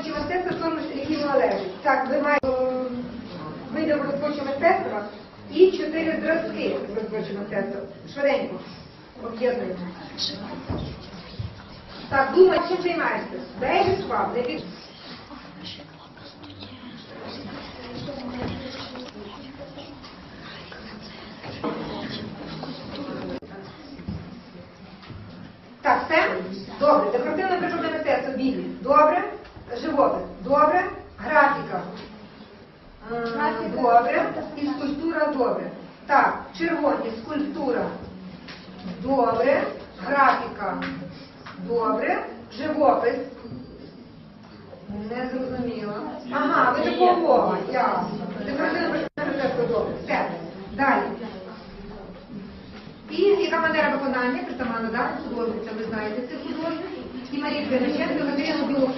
образотворче мистецтво тому, які належить. Так, ви маєте е, види образотворчого мистецтва і чотири зразки образотворчого мистецтва. Швиденько об'єднуємо. Так, думай, чим займаєшся? Же спав, не під... Так, все? Добре. Декоративне прикладне мистецтво білі. Добре. Живопис. Добре. Графіка. Добре. І скульптура добре. Так, червоні, скульптура. Добре. Графіка. Добре. Живопис. Не зрозуміло. Ага, ви допомога. Добре. Все. Далі. І яка манера виконання притаманна да, художниця, ви знаєте цих художників. І Марія Кривиченко, Катерина Білоус.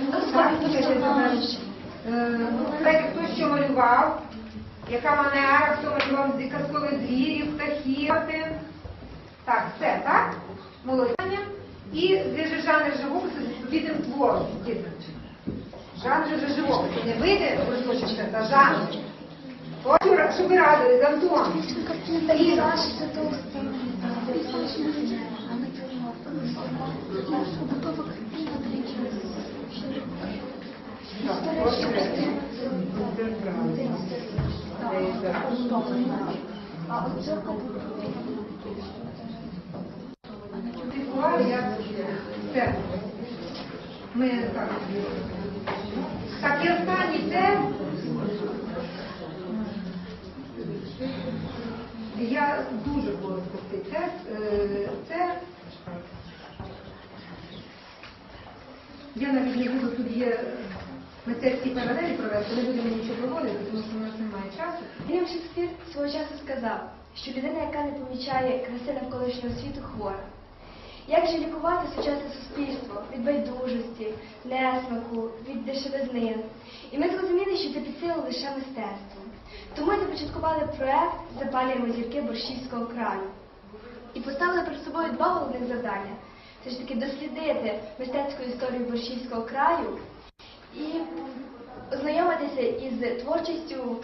Знаєте, хто що малював, яка манера, хто малював з казкових звірів, птахів. Так, все, так? Молодці. І зв'яже жанр живопису з відповідним твором. Жанр же живопису. Не вийде, розпочнете, а жанр. Хочу, щоб ви радились, Антон. Це. Я дуже коротко цей тест. Е, Це я навіть не буду тут є мистецькі паралелі провести, не будемо нічого проводити, тому що у нас немає часу. Вільям Шекспір свого часу сказав, що людина, яка не помічає краси навколишнього світу, хвора. Як же лікувати сучасне суспільство від байдужості, несмаку, від дешевизни? І ми зрозуміли, що це під лише мистецтво. Тому ми започаткували проект Запалюємо зірки борщівського краю. І поставили перед собою два головних завдання. Це ж таки дослідити мистецьку історію борщівського краю і ознайомитися із творчістю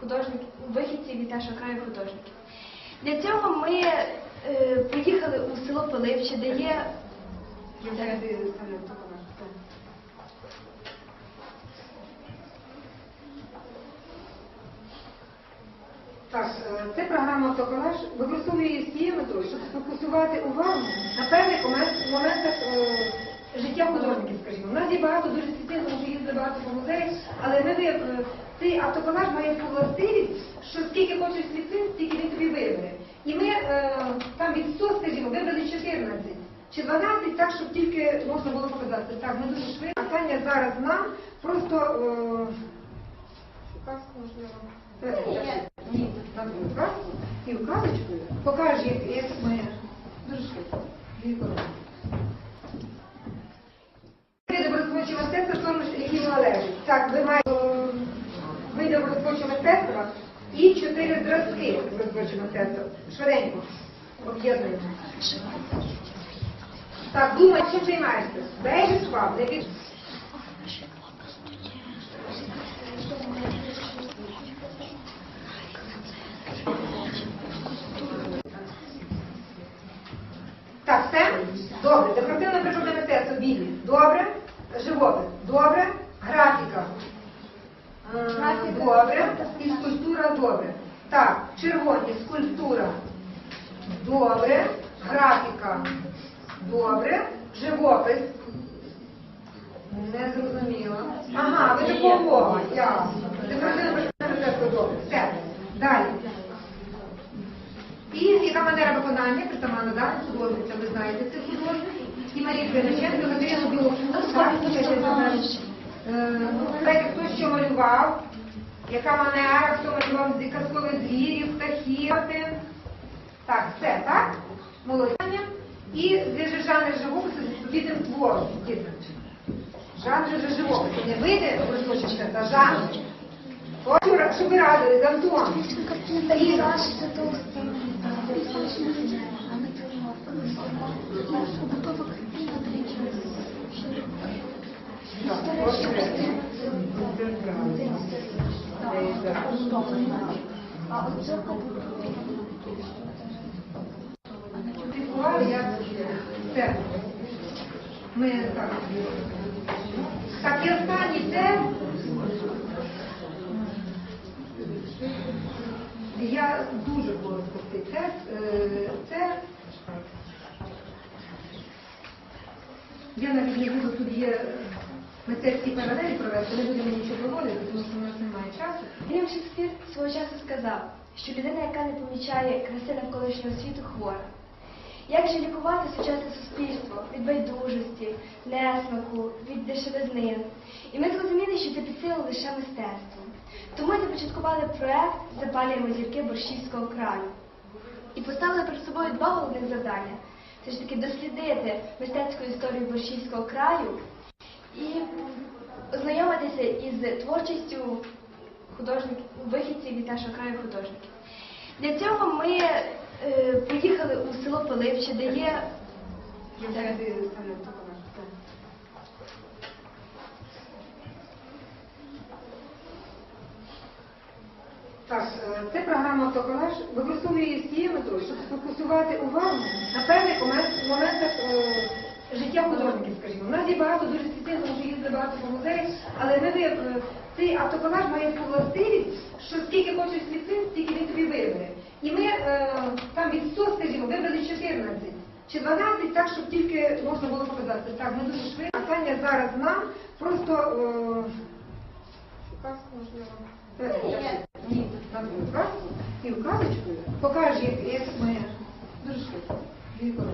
художників, вихідців від нашого краю художників. Для цього ми е, поїхали у село Пиливче, де є Я зараз і ставлю такого. Так, е, це програма «Автоколаж» використовує її з тією метою, щоб сфокусувати увагу на певних моментах е, життя художників, скажімо. У нас є багато дуже світлин, тому що їздили багато по музеях, але ми, е, цей автоколаж має таку властивість, що скільки хочеш світлин, стільки він тобі вибере. І ми там від 100, скажімо, вибрали 14 чи 12, так, щоб тільки можна було показати. Так, ми дуже швидко. Таня зараз нам просто... Е, можливо. Ні, нам казку і указочкою покаже, як, ми дуже швидко. Дві хвилини. Види мистецтва, що які належить. Так, ви маєте види образотворчого мистецтва і чотири зразки образотворчого мистецтва. Швиденько об'єднуємо. Так, думай, чим займаєшся? Же спав, не. Так, все? Добре. Декоративне прикладне мистецтво білі. Добре. Живопис. Добре. Графіка. Добре. І скульптура добре. Так, червоні, скульптура. Добре. Графіка. Добре. Живопис. Не зрозуміло. Ага, ви допомога. Ясно. Декоративне прикладне мистецтво добре. Все. Далі. І яка манера виконання притаманна да, художниця, ви знаєте цих художників. І Марія Кривиченко, Білоус. Знаєте, хто що малював, яка манера, хто малював з казкових звірів, птахів. Так, все, так? Молодці. І жанр живопису з відповідним твором. Жанр же живопису. Не вийде, розпочнете, а жанр. Щоб ви радились, Антон. А оце побудували як це. Ми так. Так, і останній терм. Я дуже коротко текст. Е, Це. Я навіть не буду тут є. Ми це всі паралелі провести, не будемо нічого проводити, тому що в нас немає часу. Вільям Шекспір свого часу сказав, що людина, яка не помічає краси навколишнього світу, хвора. Як же лікувати сучасне суспільство від байдужості, несмаку, від дешевизни? І ми зрозуміли, що це під лише мистецтво. Тому ми започаткували проект Запалюємо зірки борщівського краю. І поставили перед собою два головних завдання: це ж таки дослідити мистецьку історію борщівського краю і ознайомитися із творчістю художників, вихідців від нашого краю художників. Для цього ми е, поїхали у село Пилипче, де є Я зараз ставлю автоколаж. Так, е, це програма автоколаж використовує її з тією метою, щоб сфокусувати увагу на певних моментах е, життя художників, скажімо. У нас є багато дуже світлин, тому що їздили багато по музеях, але ми, е, цей автоколаж має таку властивість, що скільки хочеш світлин, стільки він тобі вибере. І ми е, там від 100, скажімо, вибрали 14 чи 12, так, щоб тільки можна було показати. Так, ми дуже швидко. Таня зараз нам просто... Е, можливо. Давайте, я- Ні, нам указку і вказочкою покаже, як ми дуже швидко.